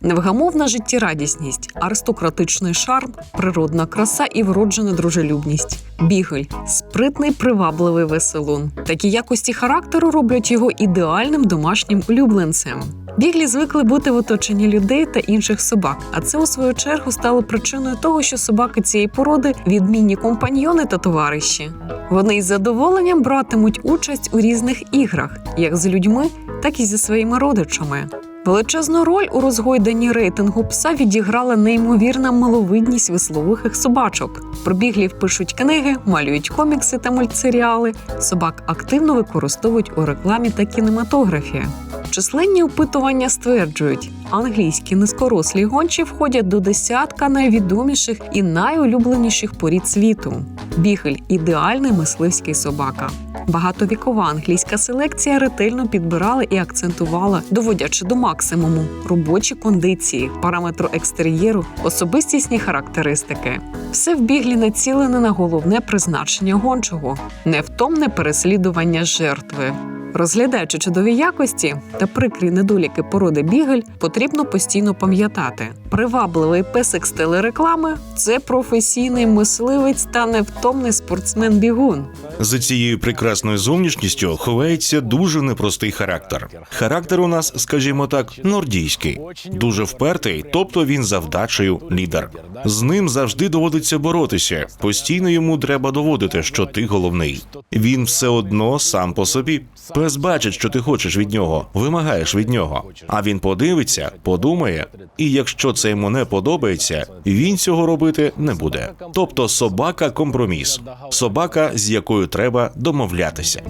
Невгамовна життєрадісність, аристократичний шарм, природна краса і вроджена дружелюбність. Бігель спритний, привабливий веселун. Такі якості характеру роблять його ідеальним домашнім улюбленцем. Біглі звикли бути в оточенні людей та інших собак, а це у свою чергу стало причиною того, що собаки цієї породи відмінні компаньйони та товариші. Вони із задоволенням братимуть участь у різних іграх, як з людьми, так і зі своїми родичами. Величезну роль у розгойданні рейтингу пса відіграла неймовірна миловидність висловухих собачок. Про біглів пишуть книги, малюють комікси та мультсеріали. Собак активно використовують у рекламі та кінематографі. Численні опитування стверджують, англійські низькорослі гончі входять до десятка найвідоміших і найулюбленіших порід світу. Бігель ідеальний мисливський собака. Багатовікова англійська селекція ретельно підбирала і акцентувала, доводячи до максимуму робочі кондиції, параметру екстер'єру, особистісні характеристики. Все в біглі націлене на головне призначення гончого невтомне переслідування жертви. Розглядаючи чудові якості та прикрі недоліки породи бігель, потрібно постійно пам'ятати. Привабливий песик з телереклами це професійний мисливець та невтомний спортсмен-бігун. За цією прекрасною зовнішністю ховається дуже непростий характер. Характер у нас, скажімо так, нордійський, дуже впертий, тобто він за вдачею лідер. З ним завжди доводиться боротися. Постійно йому треба доводити, що ти головний. Він все одно сам по собі. Пес бачить, що ти хочеш від нього, вимагаєш від нього. А він подивиться, подумає, і якщо це йому не подобається, він цього робити не буде. Тобто собака компроміс, собака, з якою треба домовлятися.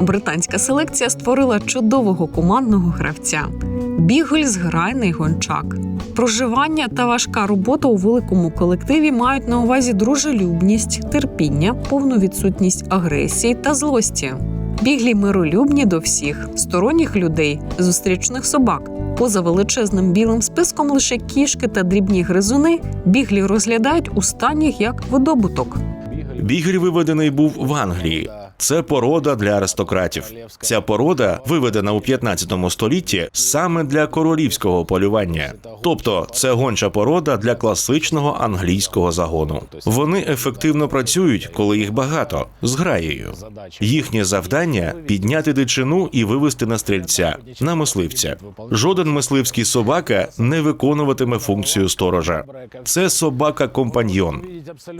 Британська селекція створила чудового командного гравця. Бігель зграйний гончак. Проживання та важка робота у великому колективі мають на увазі дружелюбність, терпіння, повну відсутність агресії та злості. Біглі миролюбні до всіх сторонніх людей, зустрічних собак. Поза величезним білим списком лише кішки та дрібні гризуни біглі розглядають у станіх як видобуток. Бігель виведений був в Англії. Це порода для аристократів. Ця порода виведена у 15 столітті саме для королівського полювання. Тобто, це гонча порода для класичного англійського загону. Вони ефективно працюють, коли їх багато, з граєю. Їхнє завдання підняти дичину і вивести на стрільця, на мисливця. Жоден мисливський собака не виконуватиме функцію сторожа. Це собака-компаньйон.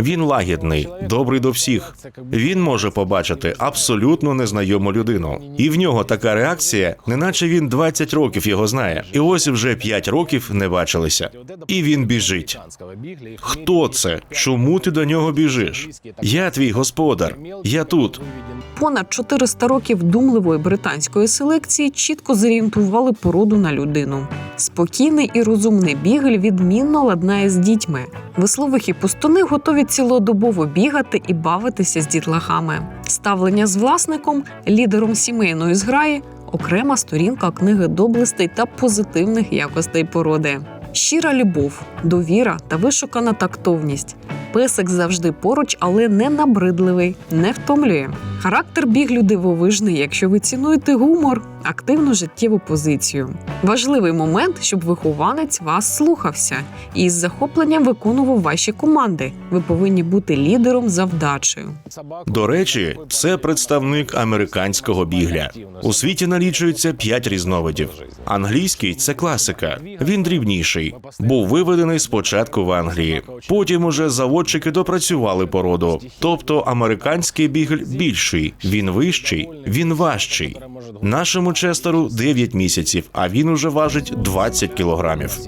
Він лагідний, добрий до всіх. Він може побачити абсолютно незнайому людину, і в нього така реакція, неначе він 20 років його знає, і ось вже 5 років не бачилися. І він біжить. Хто це? Чому ти до нього біжиш? Я твій господар. Я тут. Понад 400 років думливої британської селекції чітко зорієнтували породу на людину. Спокійний і розумний бігель відмінно ладнає з дітьми. Висловихи пустуни готові цілодобово бігати і бавитися з дітлахами. Ставлення з власником, лідером сімейної зграї, окрема сторінка книги доблестей та позитивних якостей породи. Щира любов, довіра та вишукана тактовність. Песик завжди поруч, але не набридливий, не втомлює. Характер біглю дивовижний, якщо ви цінуєте гумор, активну життєву позицію. Важливий момент, щоб вихованець вас слухався і з захопленням виконував ваші команди. Ви повинні бути лідером за вдачею. До речі, це представник американського бігля. У світі налічується п'ять різновидів. Англійський це класика. Він дрібніший. Був виведений спочатку в Англії. Потім уже заводчики допрацювали породу. Тобто американський бігль більший, він вищий, він важчий. Нашому честеру 9 місяців, а він уже важить 20 кілограмів.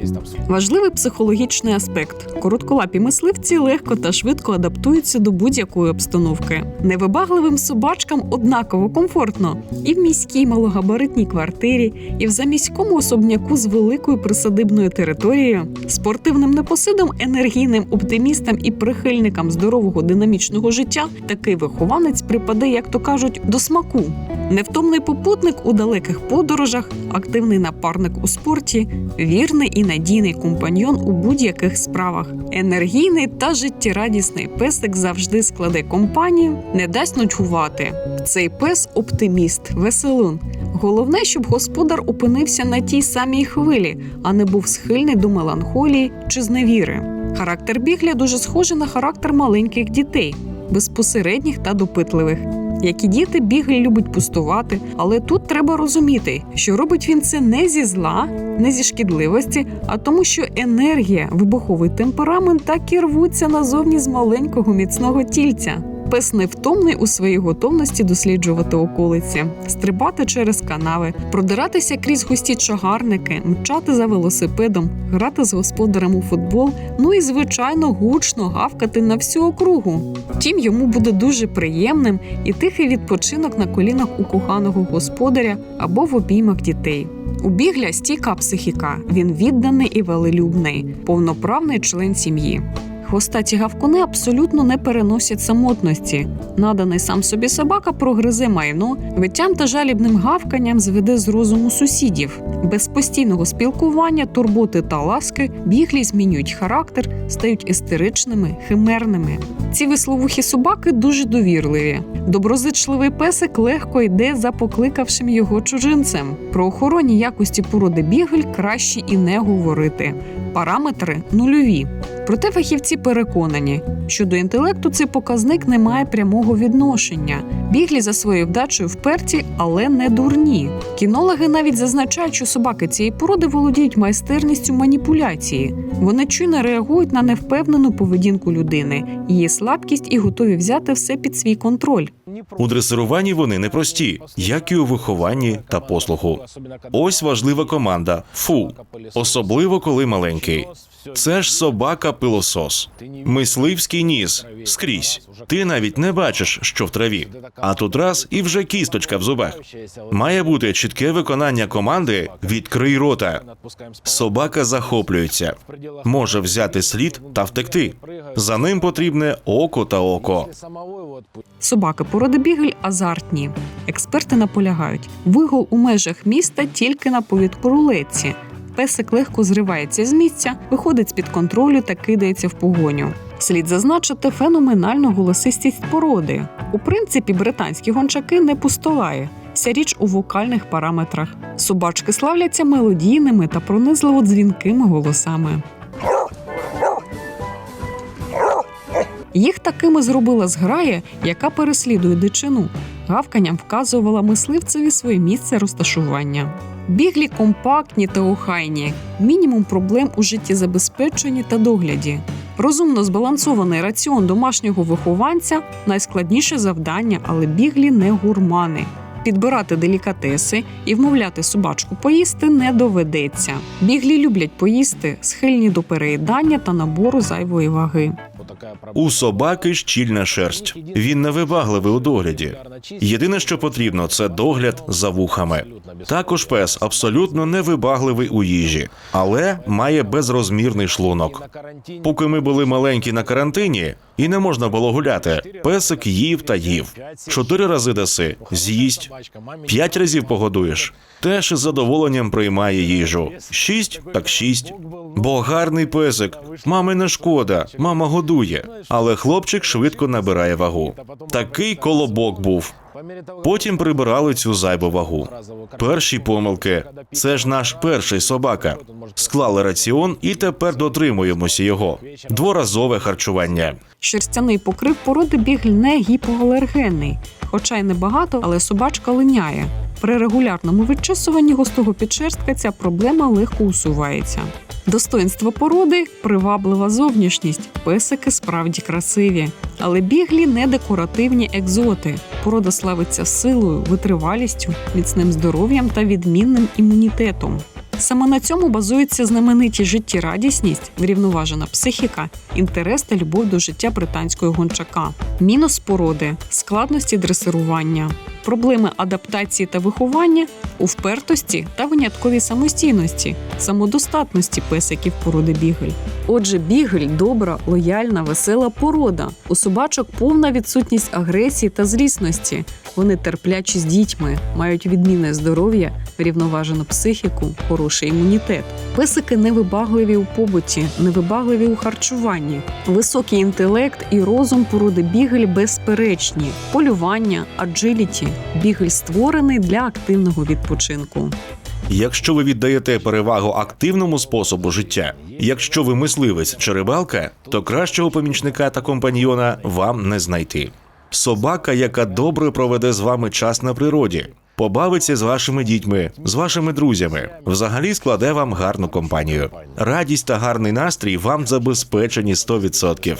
Важливий психологічний аспект: коротколапі мисливці легко та швидко адаптуються до будь-якої обстановки. Невибагливим собачкам однаково комфортно і в міській малогабаритній квартирі, і в заміському особняку з великою присадибною територією, спортивним непосидом, енергійним оптимістам і прихильникам здорового динамічного життя такий вихованець припаде, як то кажуть, до смаку. Невтомний попутник у далеких подорожах, активний напарник у спорті, вірний і надійний компаньйон у будь-яких справах. Енергійний та життєрадісний песик завжди складе компанію, не дасть ночувати. Цей пес оптиміст, веселун. Головне, щоб господар опинився на тій самій хвилі, а не був схильний до меланхолії чи зневіри. Характер бігля дуже схожий на характер маленьких дітей, безпосередніх та допитливих. Як і діти, бігль любить пустувати, але тут треба розуміти, що робить він це не зі зла, не зі шкідливості, а тому, що енергія, вибуховий темперамент так і рвуться назовні з маленького міцного тільця. Пес невтомний у своїй готовності досліджувати околиці, стрибати через канави, продиратися крізь густі чагарники, мчати за велосипедом, грати з господарем у футбол, ну і звичайно гучно гавкати на всю округу. Втім, йому буде дуже приємним і тихий відпочинок на колінах у коханого господаря або в обіймах дітей. У бігля стійка психіка. Він відданий і велелюбний, повноправний член сім'ї. Хвостаті гавкуни абсолютно не переносять самотності. Наданий сам собі собака прогризе майно, виттям та жалібним гавканням зведе з розуму сусідів. Без постійного спілкування, турботи та ласки біглі змінюють характер, стають істеричними, химерними. Ці висловухі собаки дуже довірливі. Доброзичливий песик легко йде за покликавшим його чужинцем. Про охоронні якості породи бігль краще і не говорити. Параметри нульові. Проте фахівці переконані, що до інтелекту цей показник не має прямого відношення. Біглі за своєю вдачею вперті, але не дурні. Кінологи навіть зазначають, що собаки цієї породи володіють майстерністю маніпуляції. Вони чуйно реагують на невпевнену поведінку людини, її слабкість і готові взяти все під свій контроль. У дресируванні вони непрості, як і у вихованні та послуху. Ось важлива команда фу, особливо коли маленький. Це ж собака пилосос. Мисливський ніс скрізь. Ти навіть не бачиш, що в траві. А тут раз і вже кісточка в зубах. Має бути чітке виконання команди Відкрий рота. Собака захоплюється, може взяти слід та втекти. За ним потрібне око та око. Собаки породи бігль азартні. Експерти наполягають, вигул у межах міста тільки на повідку рулетці. Песик легко зривається з місця, виходить з під контролю та кидається в погоню. Слід зазначити феноменальну голосистість породи. У принципі, британські гончаки не пустолає. Вся річ у вокальних параметрах. Собачки славляться мелодійними та пронизливо дзвінкими голосами. Їх такими зробила зграя, яка переслідує дичину. Гавканням вказувала мисливцеві своє місце розташування. Біглі компактні та охайні, мінімум проблем у життєзабезпеченні та догляді. Розумно збалансований раціон домашнього вихованця найскладніше завдання, але біглі не гурмани. Підбирати делікатеси і вмовляти собачку поїсти не доведеться. Біглі люблять поїсти, схильні до переїдання та набору зайвої ваги. У собаки щільна шерсть. Він невибагливий у догляді. Єдине, що потрібно, це догляд за вухами. Також пес абсолютно невибагливий у їжі, але має безрозмірний шлунок. Поки ми були маленькі на карантині і не можна було гуляти, песик їв та їв. Чотири рази даси, з'їсть, п'ять разів погодуєш. Теж із задоволенням приймає їжу. Шість так шість. Бо гарний песик. Мами не шкода, мама годує. Але хлопчик швидко набирає вагу. Такий колобок був. Потім прибирали цю зайву вагу. Перші помилки це ж наш перший собака. Склали раціон і тепер дотримуємося його. Дворазове харчування. Шерстяний покрив породи бігль не гіпоалергенний, хоча й небагато, але собачка линяє. При регулярному відчесуванні густого підшерстка ця проблема легко усувається. Достоинство породи приваблива зовнішність. Песики справді красиві, але біглі не декоративні екзоти. Порода славиться силою, витривалістю, міцним здоров'ям та відмінним імунітетом. Саме на цьому базується знамениті життєрадісність, врівноважена психіка, інтерес та любов до життя британського гончака, мінус породи, складності дресирування, проблеми адаптації та виховання у впертості та винятковій самостійності, самодостатності песиків породи бігель. Отже, бігель добра, лояльна, весела порода. У собачок повна відсутність агресії та злісності. Вони терплячі з дітьми, мають відмінне здоров'я, врівноважену психіку, хороший імунітет. Песики невибагливі у побуті, невибагливі у харчуванні. Високий інтелект і розум породи бігель безперечні. Полювання, аджиліті. Бігель створений для активного відпочинку. Якщо ви віддаєте перевагу активному способу життя, якщо ви мисливець чи рибалка, то кращого помічника та компаньйона вам не знайти. Собака, яка добре проведе з вами час на природі, побавиться з вашими дітьми, з вашими друзями, взагалі складе вам гарну компанію. Радість та гарний настрій вам забезпечені 100%.